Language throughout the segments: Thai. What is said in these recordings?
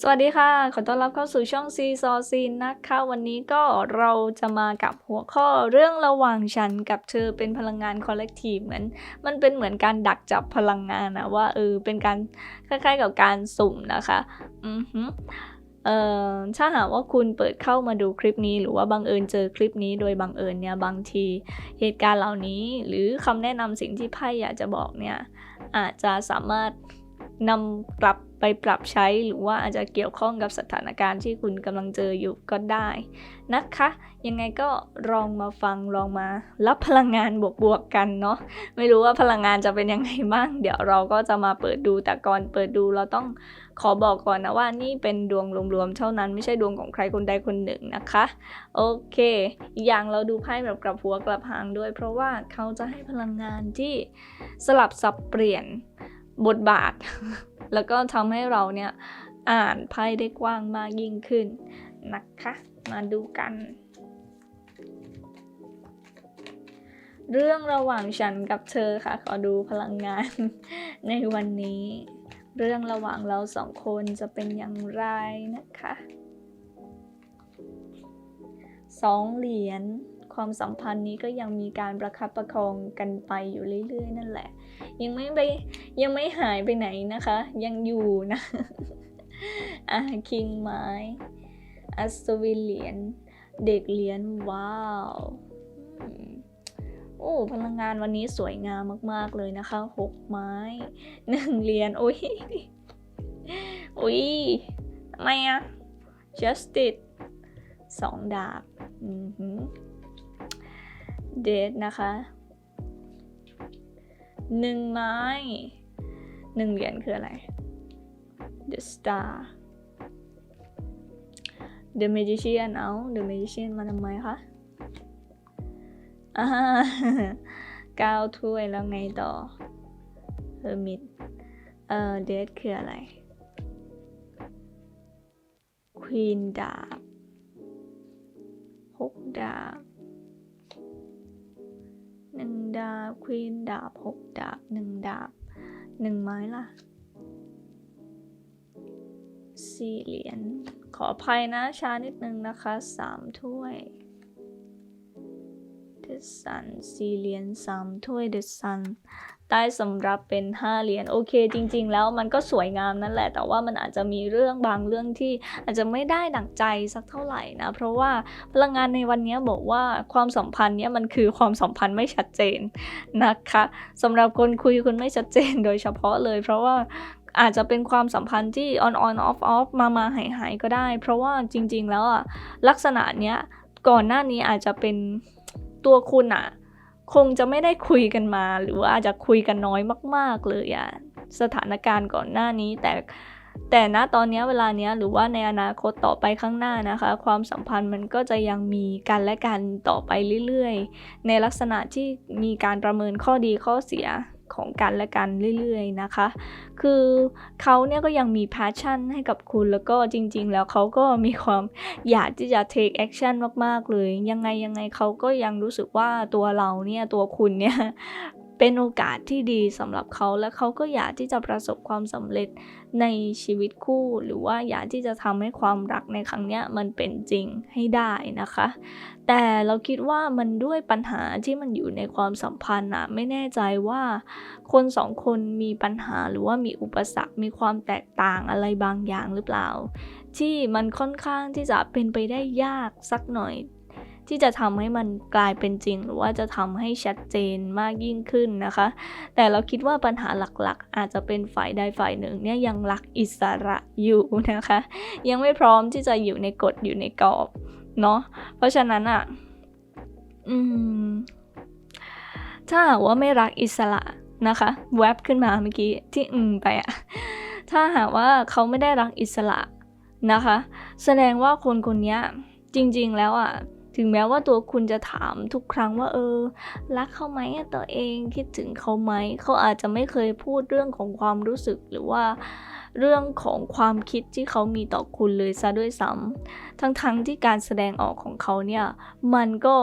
สวัสดีค่ะ ขอต้อนรับเข้าสู่ช่องซีซอซีนนะคะ วันนี้ก็เราจะมากับหัวข้อเรื่องระหว่างฉันกับเธอเป็นพลังงานคอลเลกทีฟเหมือน มันเป็นเหมือนการดักจับพลังงานนะว่าเออเป็นการคล้ายๆกับการสุ่มนะคะ อือฮึเอ่อถ้าหากว่าคุณเปิดเข้ามาดูคลิปนี้หรือว่าบังเอิญเจอคลิปนี้โดยบังเอิญเนี่ยบางทีเหตุการณ์เหล่านี้ หรือคำแนะนำสิ่งที่ไพ่อยากจะบอกเนี่ยอาจจะสามารถนำกลับไปปรับใช้หรือว่าอาจจะเกี่ยวข้องกับสถานการณ์ที่คุณกำลังเจออยู่ก็ได้นะคะ ยังไงก็ลองมาฟังลองมารับพลังงานบวกๆกันเนาะไม่รู้ว่าพลังงานจะเป็นยังไงบ้าง เดี๋ยวเราก็จะมาเปิดดูแต่ก่อนเปิดดูเราต้องขอบอกก่อนนะว่านี่เป็นดวงรวมๆเท่านั้นไม่ใช่ดวงของใครคนใดคนหนึ่งนะคะ โอเคอย่างเราดูไพ่แบบกลับหัวกลับหางด้วย เพราะว่าเขาจะให้พลังงานที่สลับสับเปลี่ยน บทบาท แล้วก็ทำให้เราเนี่ยอ่านไพ่ได้กว้างมากยิ่งขึ้นนะคะ มาดูกัน เรื่องระหว่างฉันกับเธอค่ะ ขอดูพลังงาน ในวันนี้ เรื่องระหว่างเราสองคนจะเป็นอย่างไรนะคะสองเหรียญ ความสัมพันธ์นี้ก็ยังมีการประคับประคองกันไปอยู่เรื่อยๆ นั่นแหละ ยังไม่ไปยังไม่หายไปไหนนะคะ ยังอยู่นะอะคิงไม้อัศวินเหรียญเด็กเหรียญว้าวอืมโอ้พลังงานวันนี้สวยงามมาก ๆ เลยนะคะหกไม้หนึ่งเหรียญโอ้ยโอ้ยทำไมอะ justice สองดาบ อือหือ เดทนะคะหนึ่งไม้หนึ่งเหรียญคืออะไร The Star The Magician เอา The Magician มาทำไมคะอ่าก้าถ้วยแล้วไงต่อ Hermit เอ่อเดทคืออะไร Queen ดาบหกดาบ หนึ่งดาบควีนดาบหกดาบหนึ่งดาบหนึ่งไม้ล่ะสี่เหรียญขออภัยนะช้านิดนึงนะคะสามถ้วยเดซันสี่เหรียญสามถ้วยเดซัน ได้สำหรับเป็น 5 เหรียญโอเค จริง ๆ แล้วมันก็สวยงามนั่นแหละ แต่ว่ามันอาจจะมีเรื่องบางเรื่องที่อาจจะไม่ได้ดั่งใจสักเท่าไหร่นะ เพราะว่าพลังงานในวันนี้บอกว่าความสัมพันธ์เนี้ยมันคือความสัมพันธ์ไม่ชัดเจนนะคะสำหรับคนคุยคุณไม่ชัดเจนโดยเฉพาะเลย เพราะว่าอาจจะเป็นความสัมพันธ์ที่ on on off off มามาหายหายก็ได้ เพราะว่าจริง ๆ แล้วอะลักษณะเนี้ยก่อนหน้านี้อาจจะเป็นตัวคุณอะ คงจะไม่ได้คุยกันมา หรือว่าอาจจะคุยกันน้อยมาก ๆ เลยอะสถานการณ์ก่อนหน้านี้แต่แต่ณตอนนี้เวลานี้หรือว่าในอนาคตต่อไปข้างหน้านะคะ ความสัมพันธ์มันก็จะยังมีกันและกันต่อไปเรื่อยๆ ในลักษณะที่มีการประเมินข้อดีข้อเสีย ของกันและกันเรื่อยๆนะคะ คือเขาเนี่ยก็ยังมีพาชั่นให้กับคุณแล้วก็จริง ๆ แล้วเขาก็มีความอยากที่จะ take action มากๆเลย ยังไงยังไงเขาก็ยังรู้สึกว่าตัวเราเนี่ยตัวคุณเนี่ย เป็นโอกาสที่ดีสำหรับเขาและเขาก็อยากที่จะประสบความสำเร็จในชีวิตคู่ หรือว่าอยากที่จะทำให้ความรักในครั้งนี้มันเป็นจริงให้ได้นะคะ แต่เราคิดว่ามันด้วยปัญหาที่มันอยู่ในความสัมพันธ์อะไม่แน่ใจว่า คนสองคนมีปัญหาหรือว่ามีอุปสรรคมีความแตกต่างอะไรบางอย่างหรือเปล่า ที่มันค่อนข้างที่จะเป็นไปได้ยากสักหน่อย ที่จะทำให้มันกลายเป็นจริง หรือว่าจะทำให้ชัดเจนมากยิ่งขึ้นนะคะ แต่เราคิดว่าปัญหาหลักๆ อาจจะเป็นฝ่ายใดฝ่ายหนึ่งเนี่ยยังรักอิสระอยู่นะคะ ยังไม่พร้อมที่จะอยู่ในกฎอยู่ในกรอบเนาะเพราะฉะนั้นอะอืมถ้าหากว่าไม่รักอิสระนะคะ แวบขึ้นมาเมื่อกี้ที่อืมไปอะถ้าหากว่าเขาไม่ได้รักอิสระนะคะ แสดงว่าคนคนนี้จริงๆแล้วอะ ถึงแม้ว่าตัวคุณจะถามทุกครั้งว่าเออ รักเขาไหมตัวเองคิดถึงเขาไหม เขาอาจจะไม่เคยพูดเรื่องของความรู้สึกหรือว่าเรื่องของความคิดที่เขามีต่อคุณเลยซะด้วยซ้ำทั้งๆที่การแสดงออกของเขาเนี่ย มันก็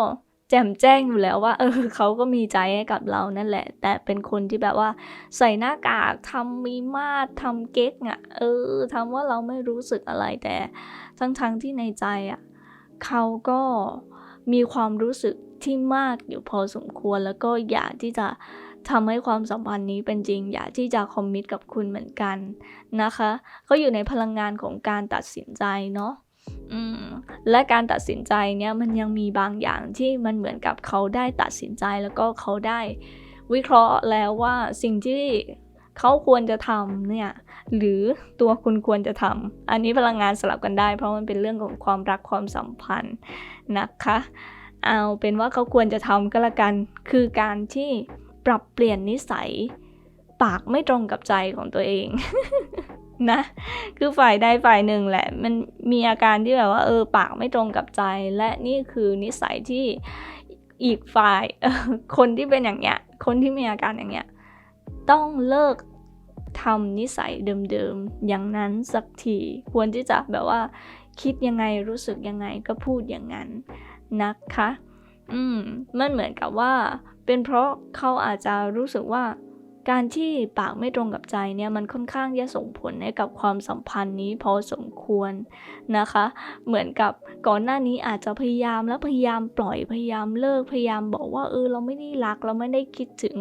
แจ่มแจ้งอยู่แล้วว่าเออเขาก็มีใจให้กับเรานั่นแหละ แต่เป็นคนที่แบบว่า ใส่หน้ากากทำมีมาดทำเก๊กอะ่ะเออทำว่าเราไม่รู้สึกอะไรแต่ ทั้งๆทที่ในใจอะ่ะ เขาก็มีความรู้สึกที่มากอยู่พอสมควรแล้วก็อยากที่จะทำให้ความสัมพันธ์นี้เป็นจริง อยากที่จะคอมมิตกับคุณเหมือนกันนะคะเขาอยู่ในพลังงานของการตัดสินใจเนาะและการตัดสินใจเนี่ยมันยังมีบางอย่างที่มันเหมือนกับเขาได้ตัดสินใจแล้วก็เขาได้วิเคราะห์แล้วว่าสิ่งที่เขาควรจะทำเนี่ย หรือตัวคุณควรจะทำอันนี้พลังงานสลับกันได้ เพราะมันเป็นเรื่องของความรักความสัมพันธ์นะคะ เอาเป็นว่าเขาควรจะทำก็แล้วกัน คือการที่ปรับเปลี่ยนนิสัย ปากไม่ตรงกับใจของตัวเองนะคือฝ่ายใดฝ่ายหนึ่งแหละ มันมีอาการที่แบบว่าเออปากไม่ตรงกับใจ และนี่คือนิสัยที่อีกฝ่ายคนที่เป็นอย่างเงี้ยคนที่มีอาการอย่างเงี้ยต้องเลิก ทำนิสัยเดิมๆ อย่างนั้นสักที ควรที่จะแบบว่า คิดยังไงรู้สึกยังไงก็พูดอย่างนั้นนะคะ อืม มันเหมือนกับว่า เป็นเพราะเขาอาจจะรู้สึกว่า การที่ปากไม่ตรงกับใจเนี่ยมันค่อนข้างจะส่งผลให้กับความสัมพันธ์นี้พอสมควรนะคะ เหมือนกับก่อนหน้านี้อาจจะพยายามแล้วพยายามปล่อยพยายามเลิกพยายามบอกว่าเออเราไม่ได้รักเราไม่ได้คิดถึง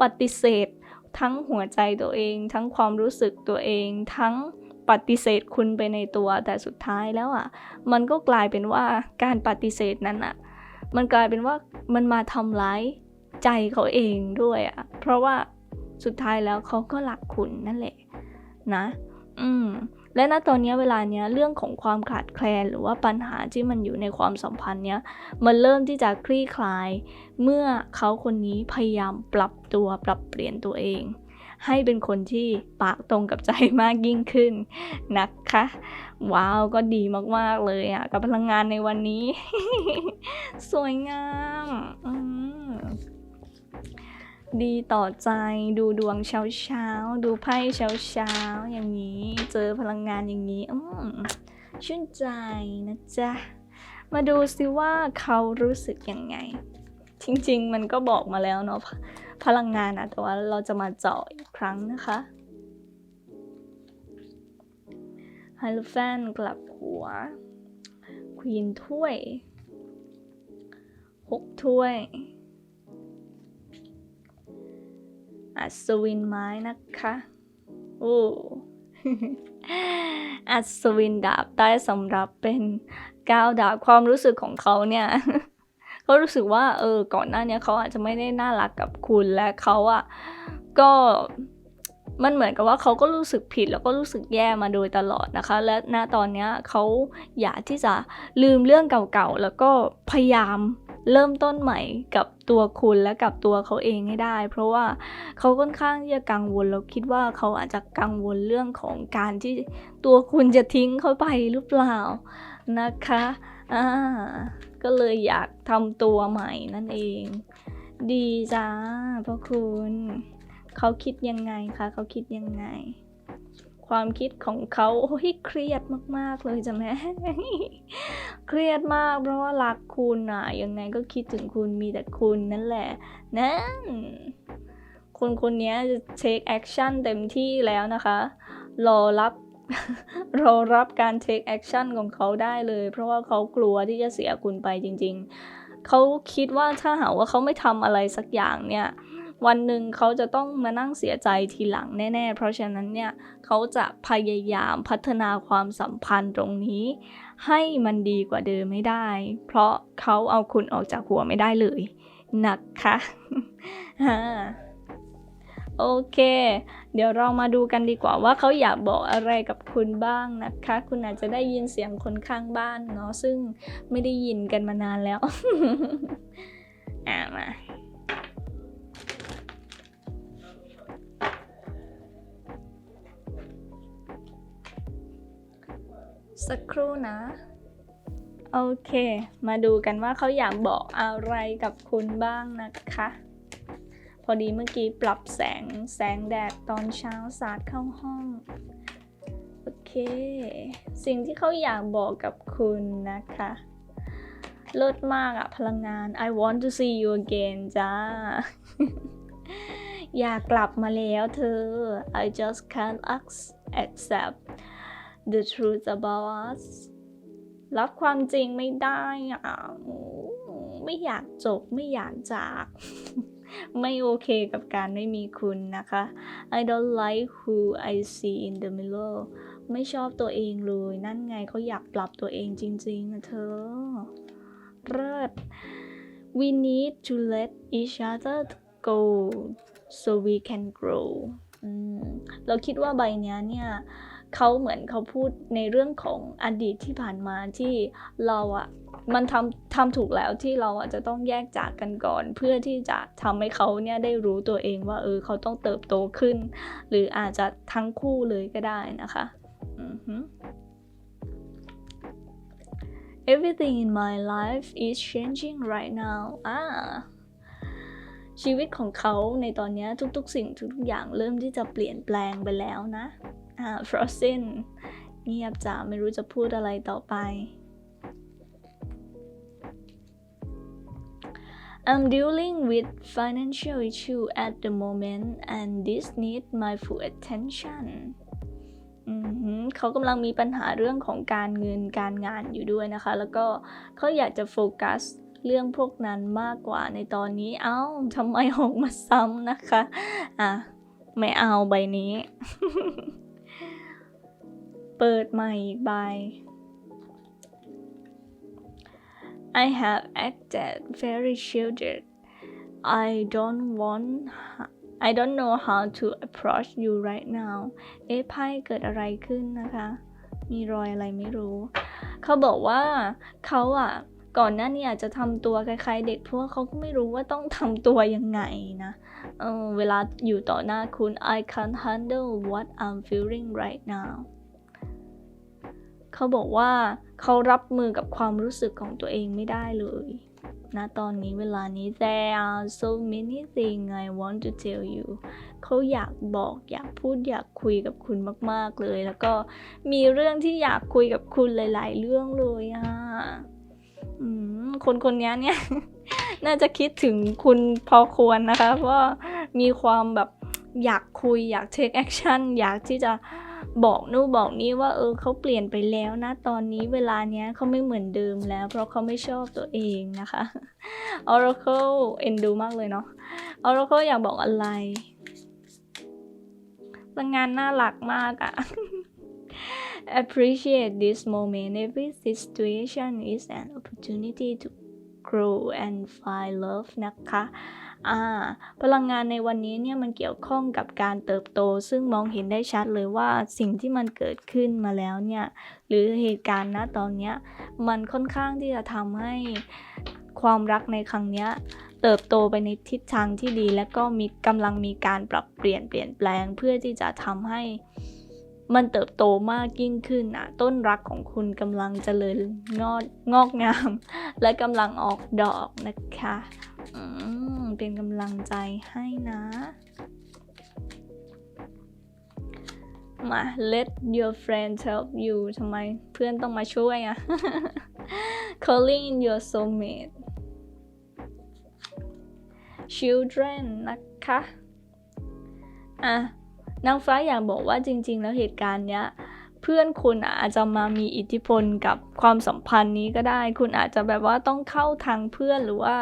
ปฏิเสธ ทั้งหัวใจตัวเอง ทั้งความรู้สึกตัวเอง ทั้งปฏิเสธคุณไปในตัวแต่สุดท้ายแล้วอะ มันก็กลายเป็นว่าการปฏิเสธนั้นอะ มันกลายเป็นว่ามันมาทำร้ายใจเขาเองด้วยอะ เพราะว่าสุดท้ายแล้วเขาก็รักคุณนั่นแหละนะ อืม และณตอนนี้เวลาเนี้ยเรื่องของความขาดแคลน หรือว่าปัญหาที่มันอยู่ในความสัมพันธ์เนี้ยมันเริ่มที่จะคลี่คลาย เมื่อเขาคนนี้พยายามปรับตัวปรับเปลี่ยนตัวเอง ให้เป็นคนที่ปากตรงกับใจมากยิ่งขึ้นนะคะ ว้าวก็ดีมากๆเลยอะกับพลังงานในวันนี้ สวยงามอืม ดีต่อใจดูดวงเช้าเช้าดูไพ่เช้าเช้าอย่างนี้ เจอพลังงานอย่างนี้อืมชื่นใจนะจ๊ะ มาดูซิว่าเขารู้สึกยังไง จริง ๆ มันก็บอกมาแล้วเนาะพลังงานอะแต่ว่าเราจะมาเจาะอีกครั้งนะคะไฮโลแฟนกลับหัวควีนถ้วยหกถ้วย อัศวินไม้นะคะ โอ้อัศวินดาบได้สำหรับเป็นก้าวดาบความรู้สึกของเขาเนี่ยเขารู้สึกว่าเออก่อนหน้านี้เขาอาจจะไม่ได้น่ารักกับคุณและเขาอะก็มันเหมือนกับว่าเขาก็รู้สึกผิดแล้วก็รู้สึกแย่มาโดยตลอดนะคะ และณตอนนี้เขาอยากที่จะลืมเรื่องเก่าๆแล้วก็พยายาม เริ่มต้นใหม่กับตัวคุณและกับตัวเขาเองให้ได้ เพราะว่าเขาค่อนข้างที่จะกังวลแล้วคิดว่าเขาอาจจะกังวลเรื่องของการที่ตัวคุณจะทิ้งเขาไปหรือเปล่านะคะอ่าก็เลยอยากทำตัวใหม่นั่นเอง ดีจ้าพ่อคุณ เขาคิดยังไงคะเขาคิดยังไง ความคิดของเขาโอ้ยเครียดมาก ๆ เลยจ้ะแม่ เครียดมาก เพราะว่ารักคุณอะยังไงก็คิดถึงคุณมีแต่คุณนั่นแหละนั่นคนคนนี้จะ take action เต็มที่แล้วนะคะ รอรับรอรับการ take action ของเขาได้เลย เพราะว่าเขากลัวที่จะเสียคุณไปจริง ๆ เขาคิดว่าถ้าหากว่าเขาไม่ทำอะไรสักอย่างเนี่ย วันหนึ่งเขาจะต้องมานั่งเสียใจทีหลังแน่ ๆ เพราะฉะนั้นเนี่ยเขาจะพยายามพัฒนาความสัมพันธ์ตรงนี้ ให้มันดีกว่าเดิมไม่ได้ เพราะเขาเอาคุณออกจากหัวไม่ได้เลยนะคะฮะโอเค เดี๋ยวเรามาดูกันดีกว่าว่าเขาอยากบอกอะไรกับคุณบ้างนะคะ คุณอาจจะได้ยินเสียงคนข้างบ้านเนาะซึ่งไม่ได้ยินกันมานานแล้ว อ่ามา สักครู่นะ โอเค มาดูกันว่าเขาอยากบอกอะไรกับคุณบ้างนะคะ พอดีเมื่อกี้ปรับแสงแสงแดดตอนเช้าสาดเข้าห้อง โอเค สิ่งที่เขาอยากบอกกับคุณนะคะเลิศมากอะพลังงาน I want to see you again จ้า อยากกลับมาแล้วเธอ I just can't ac- accept the truth about us รับความจริงไม่ได้อะไม่อยากจบไม่อยากจาก ไม่โอเคกับการไม่มีคุณนะคะ I don't like who I see in the mirror ไม่ชอบตัวเองเลย นั่นไงเขาอยากปรับตัวเองจริงๆนะเธอเลิศ We need to let each other go so we can grow เราคิดว่าใบเนี้ยเนี่ย เขาเหมือนเขาพูดในเรื่องของอดีตที่ผ่านมาที่เราอะมันทำทำถูกแล้วที่เราอะจะต้องแยกจากกันก่อน เพื่อที่จะทำให้เขาเนี่ยได้รู้ตัวเองว่าเออเขาต้องเติบโตขึ้น หรืออาจจะทั้งคู่เลยก็ได้นะคะ Everything in my life is changing right now อ่าชีวิตของเขาในตอนนี้ทุกๆ สิ่งทุกๆอย่างเริ่มที่จะเปลี่ยนแปลงไปแล้วนะ อ่า Frozen เงียบจ้าไม่รู้จะพูดอะไรต่อไป I'm dealing with financial issue at the moment and this need my full attention เขากำลังมีปัญหาเรื่องของการเงินการงานอยู่ด้วยนะคะ แล้วก็เขาอยากจะโฟกัสเรื่องพวกนั้นมากกว่าในตอนนี้ เอ้าทำไมออกมาซ้ำนะคะ อะ ไม่เอาใบนี้ เปิดใหม่อีกใบ I have acted very sheltered I don't want I don't know how to approach you right now เอ๊ะไพ่เกิดอะไรขึ้นนะคะ มีรอยอะไรไม่รู้ เขาบอกว่าเขาอะก่อนหน้านี้อาจจะทำตัวคล้ายๆ เด็กพว่าเขาก็ไม่รู้ว่าต้องทำตัวยังไงนะเออเวลาอยู่ต่อหน้าคุณ I can't handle what I'm feeling right now เขาบอกว่าเขารับมือกับความรู้สึกของตัวเองไม่ได้เลยนะตอนนี้เวลานี้ there are so many things I want to tell you เขาอยากบอกอยากพูดอยากคุยกับคุณมาก ๆ เลย แล้วก็มีเรื่องที่อยากคุยกับคุณหลาย ๆ เรื่องเลยอะคนคนนี้เนี่ย น่าจะคิดถึงคุณพอควรนะคะ เพราะมีความแบบอยากคุยอยาก take action อยากที่จะ บอกนู่นบอกนี่ว่าเออเขาเปลี่ยนไปแล้วนะตอนนี้เวลาเนี้ยเขาไม่เหมือนเดิมแล้ว เพราะเขาไม่ชอบตัวเองนะคะ Oracle เอ็นดูมากเลยเนาะ Oracle อยากบอกอะไรพลังงานน่ารักมากอะ Appreciate this moment every situation is an opportunity to grow and find love นะคะ พลังงานในวันนี้เนี่ยมันเกี่ยวข้องกับการเติบโต ซึ่งมองเห็นได้ชัดเลยว่าสิ่งที่มันเกิดขึ้นมาแล้วเนี่ยหรือเหตุการณ์ณตอนเนี้ยมันค่อนข้างที่จะทำให้ความรักในครั้งเนี้ยเติบโตไปในทิศทางที่ดี และก็มีกำลังมีการปรับเปลี่ยนเปลี่ยนแปลงเพื่อที่จะทำให้ มันเติบโตมากยิ่งขึ้นอะต้นรักของคุณกำลังเจริญงอกงอกงาม และกำลังออกดอกนะคะอืมเป็นกำลังใจให้นะ มา let your friends help you ทำไมเพื่อนต้องมาช่วยอะ calling your soulmate children นะคะ อะ นางฟ้าอยากบอกว่าจริง ๆ แล้วเหตุการณ์เนี้ยเพื่อนคุณอาจจะมามีอิทธิพลกับความสัมพันธ์นี้ก็ได้ คุณอาจจะแบบว่าต้องเข้าทางเพื่อนหรือว่า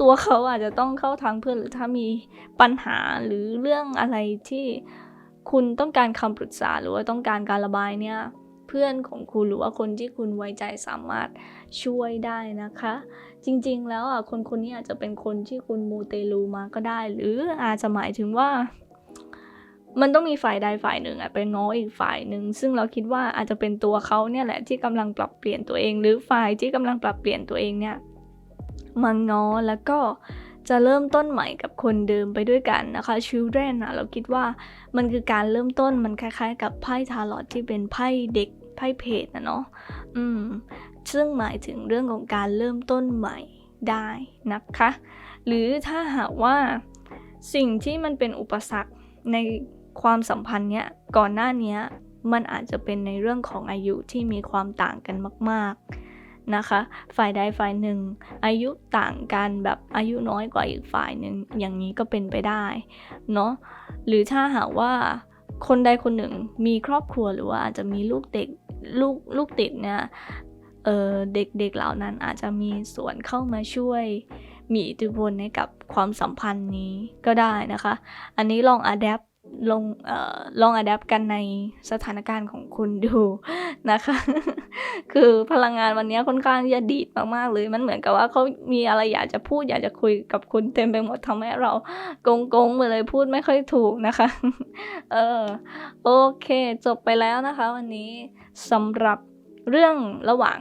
ตัวเขาอาจจะต้องเข้าทางเพื่อนหรือถ้ามีปัญหาหรือเรื่องอะไรที่คุณต้องการคำปรึกษาหรือว่าต้องการการระบายเนี่ยเพื่อนของคุณหรือว่าคนที่คุณไว้ใจสามารถช่วยได้นะคะ จริงๆแล้วอะคนคนนี้อาจจะเป็นคนที่คุณมูเตลูมาก็ได้ หรืออาจจะหมายถึงว่า มันต้องมีฝ่ายใดฝ่ายหนึ่งอะไปง้ออีกฝ่ายหนึ่งซึ่งเราคิดว่าอาจจะเป็นตัวเขาเนี่ยแหละที่กำลังปรับเปลี่ยนตัวเอง หรือฝ่ายที่กำลังปรับเปลี่ยนตัวเองเนี่ยมาง้อแล้วก็จะเริ่มต้นใหม่กับคนเดิมไปด้วยกันนะคะ children อะเราคิดว่ามันคือการเริ่มต้นมันคล้ายๆ กับไพ่ทาร์ลอตที่เป็นไพ่เด็กไพ่เพจนะเนาะอืมซึ่งหมายถึงเรื่องของการเริ่มต้นใหม่ได้นะคะ หรือถ้าหากว่าสิ่งที่มันเป็นอุปสรรคใน ความสัมพันธ์เนี้ยก่อนหน้านี้มันอาจจะเป็นในเรื่องของอายุที่มีความต่างกันมากนะคะ ฝ่ายใดฝ่ายหนึ่ง อายุต่างกันแบบอายุน้อยกว่าอีกฝ่ายหนึ่งอย่างนี้ก็เป็นไปได้เนาะหรือถ้าหากว่าคนใดคนหนึ่งมีครอบครัวหรือว่าอาจจะมีลูกเด็กลูกลูกติดเนี่ยเเด็กๆเหล่านั้นอาจจะมีส่วนเข้ามาช่วย มีอิทธิพลให้กับความสัมพันธ์นี้ก็ได้นะคะ อันนี้ลองอัดแอป ลงเอ่อลองอัดแอปกันในสถานการณ์ของคุณดูนะคะ คือพลังงานวันนี้ค่อนข้างจะดีดมากๆเลยมันเหมือนกับว่าเขามีอะไรอยากจะพูดอยากจะคุยกับคุณเต็มไปหมดทำให้เรากงกงๆไปเลยพูดไม่ค่อยถูกนะคะ เออโอเค จบไปแล้วนะคะ วันนี้สำหรับเรื่องระหว่าง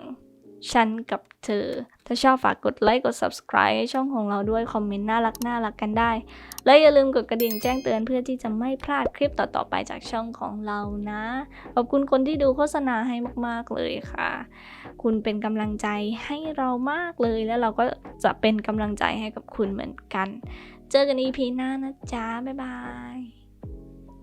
ฉันกับเธอ ถ้าชอบฝากกดไลค์กด subscribe ให้ช่องของเราด้วย คอมเมนต์น่ารักน่ารักกันได้ และอย่าลืมกดกระดิ่งแจ้งเตือนเพื่อที่จะไม่พลาดคลิปต่อๆไปจากช่องของเรานะ ขอบคุณคนที่ดูโฆษณาให้มากๆเลยค่ะ คุณเป็นกำลังใจให้เรามากเลยแล้วเราก็จะเป็นกำลังใจให้กับคุณเหมือนกัน เจอกัน EP หน้านะจ๊ะบ๊ายบาย